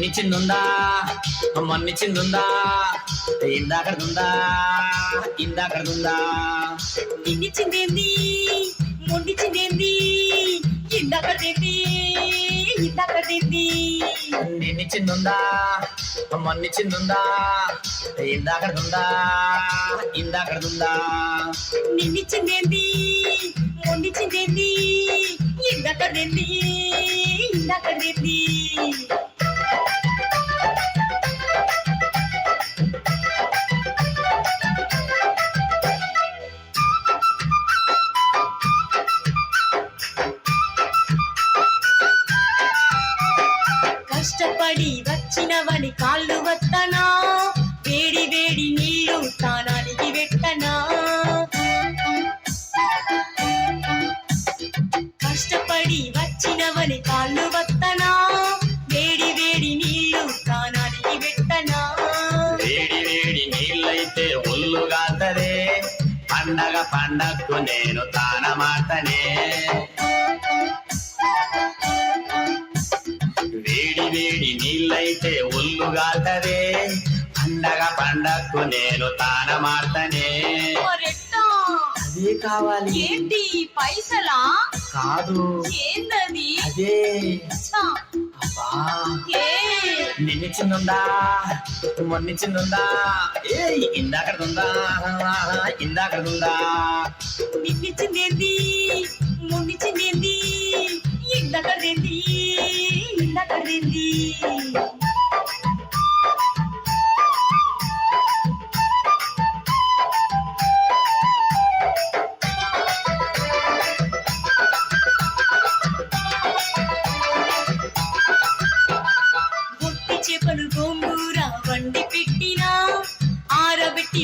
నిన్నిచ్చిందుందా? మొన్నిచ్చిందుందా ఇందాకడుందా? ఇందాకడుందా? నిన్నిచ్చిందేంది? మొండిచ్చిందేంది ఇందాకదేంది ఇందాకదేంది నిన్నిచ్చిందుందా? మొన్నిచ్చిందుందా ఇందాకడుందా? ఇందాకడుందా? నిన్నిచ్చిందేంది? మొండిచ్చిందేంది ఇందాకదేంది ఇందాకదేంది కష్టపడి వచ్చినవని కాళ్ళు వత్తనా? వేడి వేడి నీళ్ళు తానానికి పెట్టనా? కష్టపడి వచ్చినవని కాళ్ళు వత్తనా? వేడి వేడి నీళ్ళు తానానికి పెట్టనా? వేడి వేడి నీళ్ళైతే ఒళ్ళుగాతనే పండగ పండగకు నేను తానమాటనే నీళ్ళైతే ఒళ్ళు కాతదే పండగ పండగకు నేను మరెట్టా? అదే కావాలి. ఏంటి పైసలా? కాదు. ఏందది? అదే. ఛ, అబ్బా. ఏ. ఇందాకడుందా ఇందాకడుందా నిన్నిచ్చిందేంది ముండిచ్చిందేంది ఇందకదేంది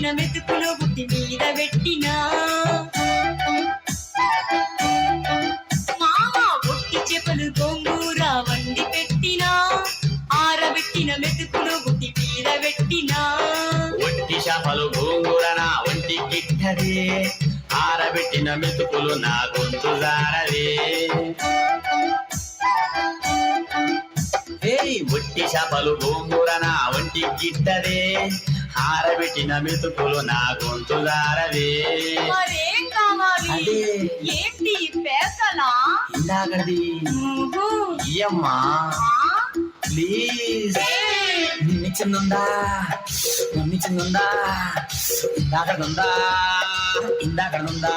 పుట్టిన మెతుకులో బుద్ధి మీద పెట్టినా. మామ బొట్టి చెప్పలు గోంగూర వండి పెట్టినా. ఆరబెట్టిన మెతుకులో బుద్ధి మీద పెట్టినా. ఒంటి చేపలు గోంగూర నా ఒంటి గిట్టదే. ఆరబెట్టిన మెతుకులు నా గొంతు జారది. ఒట్టి చేపలు గోంగూర నా ఒంటి గిట్టదే. ఆరబెట్టిన మెతుకులు నా గొంతు అదే. ఏంటి పేసలా ఇందాకది. ఇయ్యమ్మా? ప్లీజ్. నిన్నిచ్చిందుందా? ఇందాకడుందా? ఇందాకడుందా?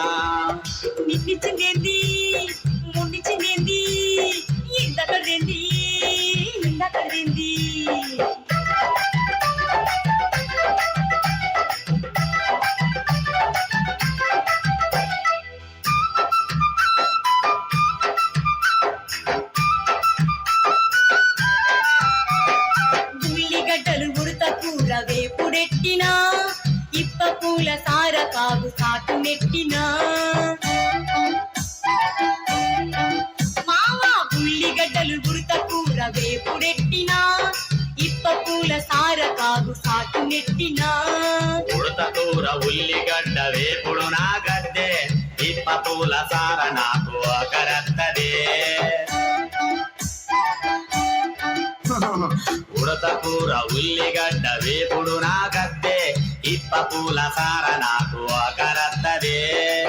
నిన్నిచ్చిందేంది ముండిచ్చిందేంది ఉల్లిగడ్డలు ఉడత వేపుడెట్టినా ఇప్ప పూల సార కాగు సాటు నెట్టినా. మావా ఉల్లిగడ్డలు ఉడత కూర వేపుడెట్టినా ఇప్ప పూల సార కాగు సాటు నెట్టినా. ఉడత కూర ఉల్లిగడ్డ వేపుడు నా గద్దె ఇప్ప పూల సార నా కూర ఉల్లిగడ్డ వేపుడు నా గద్దె ఇప్ప పూల సార నాకు ఒకరత్తదే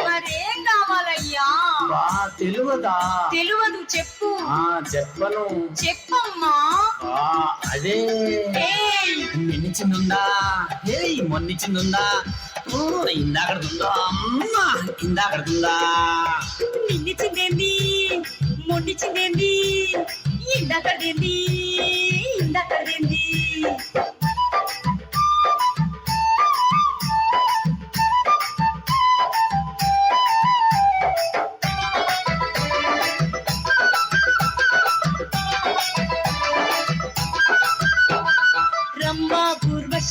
మరేం కావాలయ్యా బా తెలువదా తెలియదు చెప్పు ఆ చెప్పను చెప్పమ్మా ఆ అదే ఏయ్ నిన్నిచ్చిందుందా ఏయ్ మొన్నిచ్చిందుందా ఊ, అమ్మా ఇందాకడుందా నిన్నిచ్చిందేంది మొండిచ్చిందేంది ఇందాకడేంది ఇందాకదేంది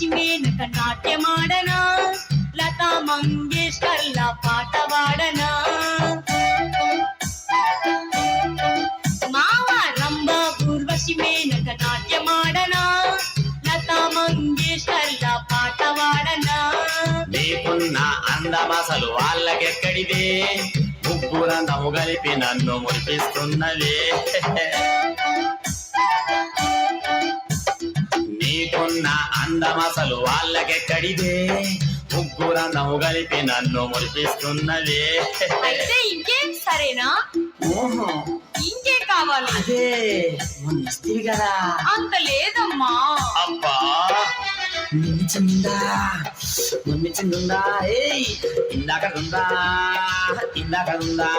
పూర్వశి నాట్యమాడనా? లతా మంగేష్కర్ల పాట పాడనా మావ రంభ ఊర్వశి మేనక నాట్యమాడనా? లతా మంగేష్కర్ల పాట పాడనా నీకున్న అందమసలు వాళ్ళకెక్కడిదే? ముగ్గురందము కలిపి నన్ను మురిపిస్తున్నదే ఉన్న అందం అసలు వాళ్ళకెక్కడిదే? ముగ్గురందము కలిపి నన్ను మురిపిస్తున్నదే అయితే ఇంకేం సరేనా? ఓహో. ఇంకేం కావాలి. అదే మొన్న ఇస్తివి కదా. అంత లేదమ్మా. అబ్బా. నిన్నిచ్చిందా మొన్నిచ్చిందా ఏయ్ ఇందాక ఉందా ఇందాక ఉందా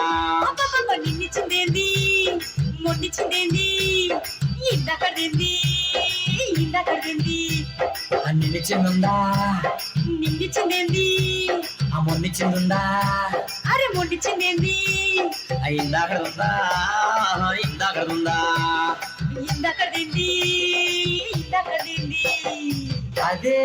అబ్బబ్బబ్బ, నిన్నిచ్చిందేంది మొన్నిచ్చిందేంది నిన్నిచ్చిందా నిన్నిచ్చిందేంది ఆ మొన్నిచ్చిందా అరే మొన్నిచ్చిందేంది ఇందాక ఉందా ఇందాక ఉందా ఇందాకదేంది ఇందాకదేంది అదే